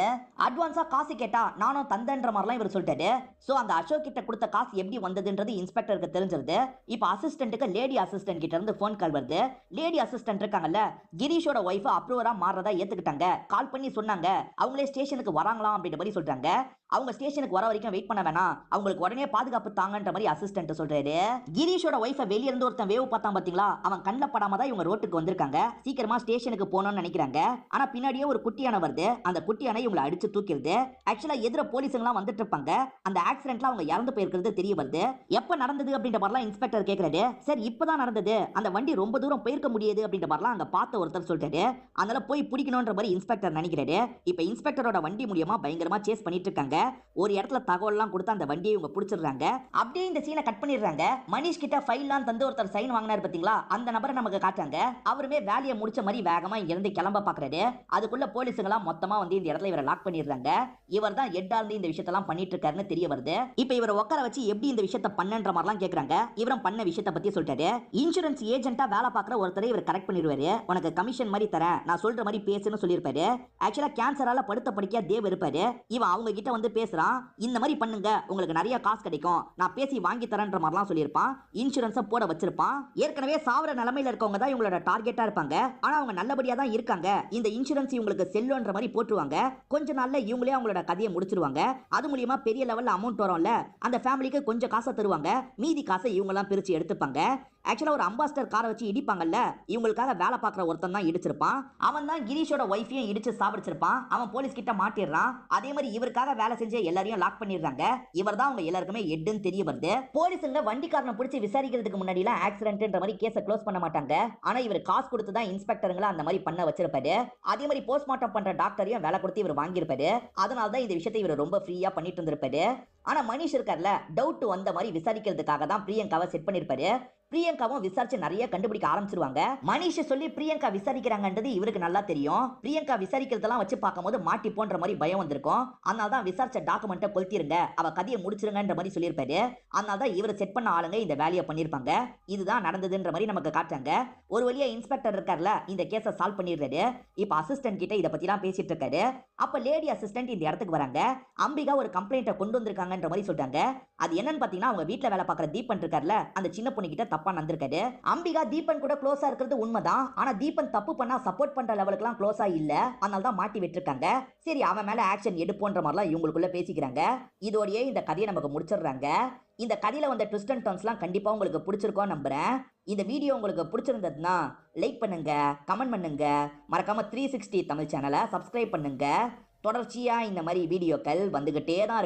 அட்வான்ஸா காசு கேட்டா நானும் தந்தன்ற மாதிரிலாம் இவர் சொல்லிட்டாரு. சோ அந்த அசோக் கிட்ட கொடுத்த காசு எப்படி வந்ததுன்றது இன்ஸ்பெக்டருக்கு தெரிஞ்சிருது. இப்போ அசிஸ்டன்ட்டுக்கு லேடி அசிஸ்டன்ட் கிட்ட இருந்து ஃபோன் கால் வருது. லேடி அசிஸ்டன்ட் இருக்காங்கல்ல கிரீஷோட ஒய்ஃப் அப்ரூவரா மாறதா ஏத்துக்கிட்டாங்க. கால் பண்ணி சொன்னாங்க. அவங்களே ஸ்டேஷனுக்கு வராங்களாம் அப்படின்ற மாதிரி சொல்றாங்க. அவங்க ஸ்டேஷனுக்கு வர வரைக்கும் வெயிட் பண்ண வேணாம். அவங்களுக்கு உடனே பாதுகாப்பு தாங்கன்ற மாதிரி அசிஸ்டன்ட் சொல்றாரு. கிரீஷோட ஒய்ஃபை வெளியே இருந்து ஒருத்தன் வேவு பார்த்தான் பாத்தீங்களா? அவன் கண்ணில் படாம தான் இவங்க ரோட்டுக்கு வந்திருக்காங்க. சீக்கிரமா ஸ்டேஷனுக்கு போகணும்னு நினைக்கிறாங்க. ஆனா பின்னாடியே ஒரு குட்டியான வருது. அந்த குட்டியான இவங்களை அடிச்சு தூக்கிடுது. ஆக்சுவலா எதிர போலீஸுங்களாம் வந்துட்டு இருப்பாங்க. அந்த ஆக்சிடென்ட்ல அவங்க இறந்து போயிருக்கிறது தெரிய வருது. எப்ப நடந்தது அப்படின்ற மாதிரிலாம் இன்ஸ்பெக்டர் கேக்குறாரு. சார் இப்பதான் நடந்தது. அந்த வண்டி ரொம்ப தூரம் போயிருக்க முடியாது அப்படின்ற மாதிரிலாம் அங்க பார்த்த ஒருத்தர் சொல்றாரு. அதனால போய் பிடிக்கணும்ன்ற மாதிரி இன்ஸ்பெக்டர் நினைக்கிறாரு. இப்ப இன்ஸ்பெக்டரோட வண்டி மூலியமா பயங்கரமா சேஸ் பண்ணிட்டு இருக்காங்க. ஒரு இடத்துல தகவல்லாம் கொடுத்து அந்த வண்டியை இவங்க பிடிச்சிடுறாங்க. அப்படியே இந்த சீனை கட் பண்ணிடுறாங்க. மனிஷ் கிட்ட ஃபைல்லாம் தந்து ஒருத்தர் சைன் வாங்கினார் பாத்தீங்களா? அந்த நபரை நமக்கு காட்டுறாங்க. அவருமே வேலையை முடிச்ச மாதிரி வேகமா இருந்து கிளம்ப பாக்குறாரு. அதுக்குள்ள போலீஸுங்களாம் மொத்தமா வந்து இந்த இடத்துல இவரை லாக் பண்ணிடுறாங்க. இவர் தான் எட்டா இருந்து இந்த விஷயத்தெல்லாம் பண்ணிட்டு இருக்காருன்னு தெரிய வருது. இப்போ இவரை உட்கார வச்சு எப்படி இந்த விஷயத்த பண்ணன்ற மாதிரிலாம் கேட்கறாங்க இவரும் பண்ண விஷயத்த பத்தி சொல்லிட்டாரு. இன்சூரன்ஸ் ஏஜென்ட்டா வேலை பார்க்குற ஒருத்தரை இவர் கரெக்ட் பண்ணிடுவாரு. உனக்கு கமிஷன் மாதிரி தரேன். நான் சொல்ற மாதிரி பேசுன்னு சொல்லியிருப்பாரு. ஆக்சுவலா கேன்சரால படுத்த படிக்க தேவ் இருப்பாரு. இவன் அவங்க கிட்ட வந்து பேசுறான் இந்த மாதிரி பண்ணுங்க உங்களுக்கு நிறைய காசு கிடைக்கும் நான் பேசி வாங்கி தரேன்ற மாதிரிலாம் சொல்லியிருப்பான் இன்சூரன்ஸை போட வச்சிருப்பான். ஏற்கனவே சாவர நிலைமையில இருக்கவங்க தான் இவங்களோட டார்கெட்டா இருப்பாங்க. ஆனா அவங்க நல்லபடியா தான் இருக்காங்க. இந்த இன்சூரன்ஸ் இவங்களுக்கு செல்லுன்ற மாதிரி போட்டுருவாங்க. கொஞ்ச நாள்ல இவங்களே அவங்களோட கதையை முடிச்சிருவாங்க. அது மூலியமா பெரிய லெவல்ல அமௌண்ட் வரும்ல அந்த ஃபேமிலிக்கு கொஞ்சம் காசை தருவாங்க. மீதி காசை இவங்கெல்லாம் பிரிச்சு எடுத்துப்பாங்க. ஆக்சுவலாக ஒரு அம்பாஸ்டர் காரை வச்சு இடிப்பாங்கல்ல இவங்களுக்காக வேலை பார்க்குற ஒருத்தன் தான் இடிச்சிருப்பான். அவன் தான் கிரீஷோட ஒய்ஃபையும் இடிச்சு சாப்பிடிச்சிருப்பான். அவன் போலீஸ் கிட்ட மாட்டிடுறான். அதே மாதிரி இவருக்காக வேலை செஞ்ச எல்லாரையும் லாக் பண்ணிடுறாங்க. இவர் தான் அவங்க எல்லாருக்குமே எட்டுன்னு தெரிய வருது. போலீஸுங்க வண்டிக்காரனை பிடிச்சி விசாரிக்கிறதுக்கு முன்னாடிலாம் ஆக்சிடென்ட்ன்ற மாதிரி கேஸை க்ளோஸ் பண்ண மாட்டாங்க. ஆனால் இவர் காசு கொடுத்து தான் இன்ஸ்பெக்டருங்களை அந்த மாதிரி பண்ண வச்சிருப்பாரு. அதே மாதிரி போஸ்ட்மார்ட்டம் பண்ற டாக்டரையும் வேலை கொடுத்து இவர் வாங்கியிருப்பாரு. அதனால தான் இந்த விஷயத்தை இவர் ரொம்ப ஃப்ரீயா பண்ணிட்டு இருந்திருப்பாரு. ஆனா மனிஷ் இருக்கார்ல டவுட் வந்த மாதிரி விசாரிக்கிறதுக்காக தான் பிரியங்காவை செட் பண்ணிருப்பாரு. பிரியங்காவும் விசாரிச்சு நிறைய கண்டுபிடிக்க ஆரம்பிச்சிருவாங்க. மனிஷ சொல்லி பிரியங்கா விசாரிக்கிறாங்கன்றது இவருக்கு நல்லா தெரியும். பிரியங்கா விசாரிக்கிறதெல்லாம் வச்சு பார்க்கும்போது மாட்டி போன்ற மாதிரி பயம் வந்திருக்கும். அதனால தான் விசாரிச்ச டாக்குமெண்ட்டை கொளுத்திருங்க. அவ கதையை முடிச்சிருங்கன்ற மாதிரி சொல்லியிருப்பாரு. அதனால தான் இவரை செட் பண்ண ஆளுங்க இந்த வேலையை பண்ணியிருப்பாங்க. இதுதான் நடந்ததுன்ற மாதிரி நமக்கு காட்டுறாங்க. ஒரு வழியா இன்ஸ்பெக்டர் இருக்கார்ல இந்த கேஸை சால்வ் பண்ணிடுறாரு இப்போ அசிஸ்டன்ட் கிட்ட இதை பத்திலாம் பேசிட்டு இருக்காரு. அப்ப லேடி அசிஸ்டன்ட் இந்த இடத்துக்கு வராங்க. அம்பிகா ஒரு கம்ப்ளைண்ட்டை கொண்டு வந்திருக்காங்கன்ற மாதிரி சொல்றாங்க. அது என்னன்னு பாத்தீங்கன்னா அவங்க வீட்டில் வேலை பார்க்குற தீபன் இருக்கார்ல அந்த சின்ன பொண்ணு கிட்ட தப்பா நடந்திருக்காரு அம்பிகா தீபன் கூட க்ளோஸா இருக்கிறது உண்மைதான். ஆனா தீபன் தப்பு பண்ணா சப்போர்ட் பண்ற லெவலுக்குலாம் க்ளோஸா இல்ல. அதனால தான் மாட்டி விட்டுருக்காங்க. சரி அவன் மேல ஆக்ஷன் எடுப்போன்ற மாதிரிலாம் இவங்களுக்குள்ள பேசிக்கிறாங்க. இதோடயே இந்த கதையை நமக்கு முடிச்சிடுறாங்க. இந்த கதையில வந்த ட்விஸ்ட் அண்ட் டர்ன்ஸ்லாம் கண்டிப்பா உங்களுக்கு பிடிச்சிருக்கோம் நம்புறேன். இந்த வீடியோ உங்களுக்கு பிடிச்சிருந்ததுன்னா லைக் பண்ணுங்க கமெண்ட் பண்ணுங்க. மறக்காம த்ரீ சிக்ஸ்டி தமிழ் சேனலை சப்ஸ்கிரைப் பண்ணுங்க. தொடர்ச்சியாக இந்த மாதிரி வீடியோக்கள் வந்துகிட்டே தான் இருக்கும்